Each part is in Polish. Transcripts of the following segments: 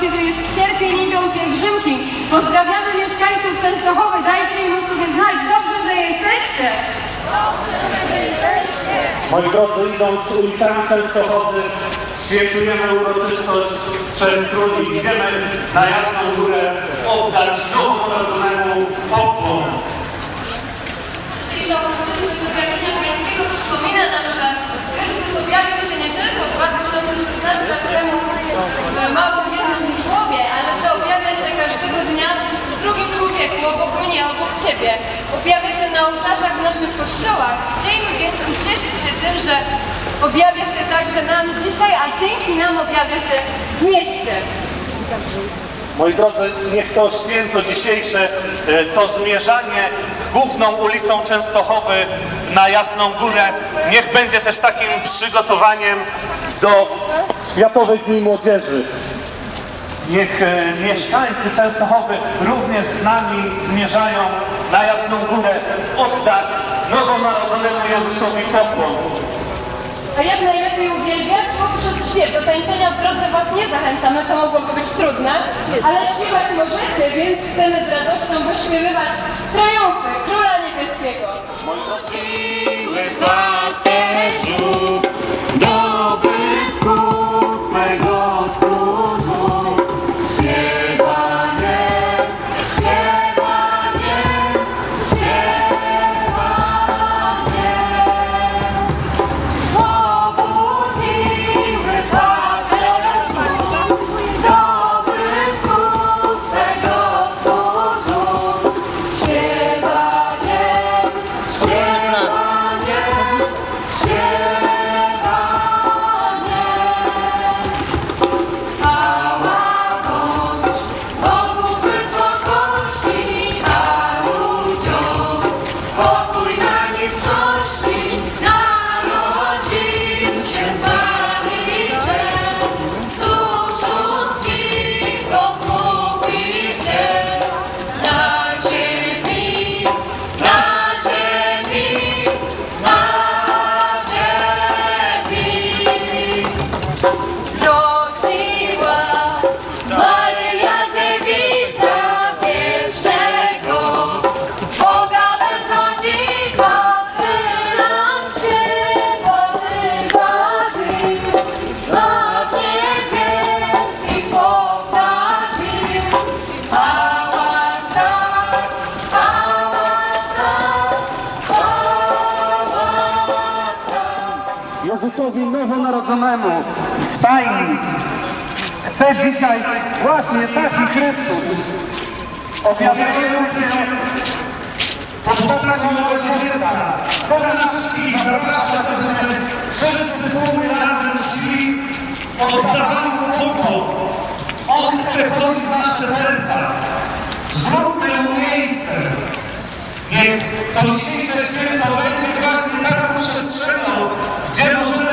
kiedy jest sierpień i idą pielgrzymki. Pozdrawiamy mieszkańców Częstochowy, dajcie im sobie znać. Dobrze, że jesteście. Moi drodzy, idąc ulicami Częstochowy, świętujemy uroczystość Trzech Króli. Idziemy na Jasną Górę oddać nowonarodzonemu pokłon. Dzisiejsza uroczystość objawienia Pańskiego przypomina nam, że Chrystus objawił się nie tylko 2016 lat temu w małym ale że objawia się każdego dnia w drugim człowieku, obok mnie, obok Ciebie. Objawia się na ołtarzach w naszych kościołach. Chciejmy więc ucieszyć się tym, że objawia się także nam dzisiaj, a dzięki nam objawia się w mieście. Moi drodzy, niech to święto dzisiejsze, e, to zmierzanie główną ulicą Częstochowy na Jasną Górę, niech będzie też takim przygotowaniem do Światowych Dni Młodzieży. Niech e, mieszkańcy Częstochowy również z nami zmierzają na Jasną Górę oddać nowonarodzonemu Jezusowi pokłon. A jak najlepiej uwielbiać poprzez śpiew. Do tańczenia w drodze Was nie zachęcamy, to mogłoby być trudne, ale śpiewać możecie, więc chcemy z radością wyśpiewywać triumfy Króla Niebieskiego. Siły pasterzów dobytku swego 마음 Jezusowi nowonarodzonemu w stajni. Chcę dzisiaj właśnie taki Chrystus objawiający się pod postacią małego dziecka, które nas wszystkich zaprasza, żebyśmy wszyscy wspólnie razem szli o oddawaniu mu pokój. On chce wchodzić w nasze serca. Zróbmy mu miejsce. Niech to dzisiejsze święto będzie właśnie taką przestrzenią, gdzie możemy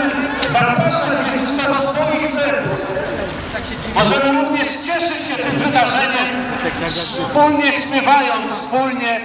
Jezusa do swoich serc. Możemy również cieszyć się tym wydarzeniem, wspólnie śpiewając, wspólnie